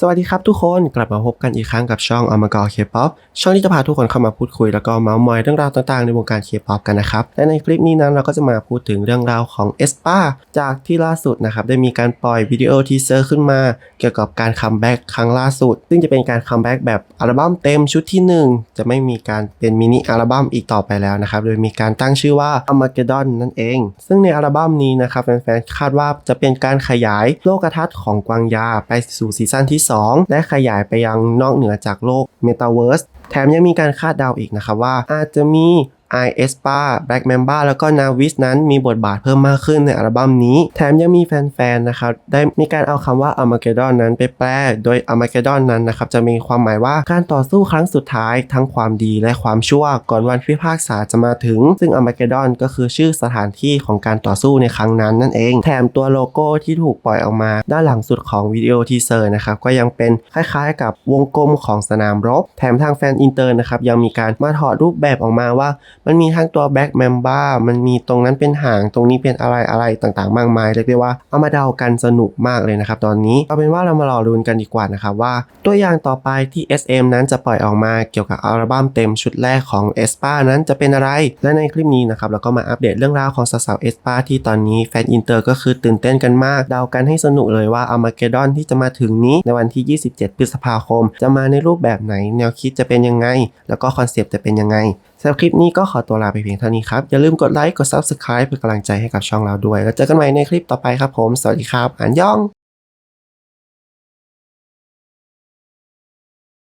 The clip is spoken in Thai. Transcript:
สวัสดีครับทุกคนกลับมาพบกันอีกครั้งกับช่องอมกอเคป๊อปช่องที่จะพาทุกคนเข้ามาพูดคุยแล้วก็เมาส์มอยเรื่องราวต่างๆ ในวงการเคป๊อปกันนะครับ และในคลิปนี้นั้นเราก็จะมาพูดถึงเรื่องราวของเอสปาจากที่ล่าสุดนะครับ ได้มีการปล่อยวิดีโอทีเซอร์ขึ้นมา เกี่ยวกับการคัมแบ็กครั้งล่าสุด ซึ่งจะเป็นการคัมแบ็กแบบอัลบั้มเต็มชุดที่หนึ่งจะไม่มีการเป็นมินิอัลบั้มอีกต่อไปแล้วนะครับโดยมีการตั้งชื่อว่า Armageddon นั่นเอง ซึ่งในอัลบั้มนี้นะครับแฟนๆคาดว่าจะเป็นการขยายโลกทัศน์ของกวางยาไปสู่ซีซั่นที่2 และขยายไปยังนอกเหนือจากโลก Metaverse แถมยังมีการคาดเดาอีกนะครับว่าอาจจะมี i e s p a Black Mamba แล้วก็ Navis นั้นมีบทบาทเพิ่มมากขึ้นในอัลบั้มนี้ แถมยังมีแฟนๆ นะครับ ได้มีการเอาคำว่า Armageddon นั้นไปแปล โดย Armageddon นั้นนะครับจะมีความหมายว่าการต่อสู้ครั้งสุดท้ายทั้งความดีและความชั่วก่อนวันพิพากษาจะมาถึง ซึ่ง Armageddon ก็คือชื่อสถานที่ของการต่อสู้ในครั้งนั้นนั่นเอง แถมตัวโลโก้ที่ถูกปล่อยออกมา ด้านหลังสุดของวิดีโอทีเซอร์นะครับก็ยังเป็นคล้ายๆ กับวงกลมของสนามรบ แถมทางแฟนอินเตอร์นะครับยังมีการมาถอดรูปแบบออกมาว่ามันมีทั้งตัวแบ็กแมมบ้ามันมีตรงนั้นเป็นหางตรงนี้เป็นอะไรอะไรต่างๆ มากมายเรียกได้ว่าเอามาเดากันสนุกมากเลยนะครับตอนนี้เอาเป็นว่าเรามารอรุนกันดีกว่านะครับว่า ตัวอย่างต่อไปที่ SM นั้นจะปล่อยออกมาเกี่ยวกับอัลบั้มเต็มชุดแรกของ e s p a นั้นจะเป็นอะไร และในคลิปนี้นะครับเราก็มาอัปเดตเรื่องราวของสาวๆ e s p a ที่ตอนนี้แฟนอินเตอร์ก็คือตื่นเต้นกันมากเดากันให้สนุกเลยว่า Armageddon ที่จะมาถึงนี้ในวันที่ 27 พฤษภาคม จะมาในรูปแบบไหน แนวคิดจะเป็นยังไง แล้วก็คอนเซปต์จะเป็นยังไงสำหรับคลิปนี้ก็ขอตัวลาไปเพียงเท่านี้ครับ อย่าลืมกดไลค์ กด Subscribe เป็นกำลังใจให้กับช่องเราด้วย แล้วเจอกันใหม่ในคลิปต่อไปครับผม สวัสดีครับอันยอง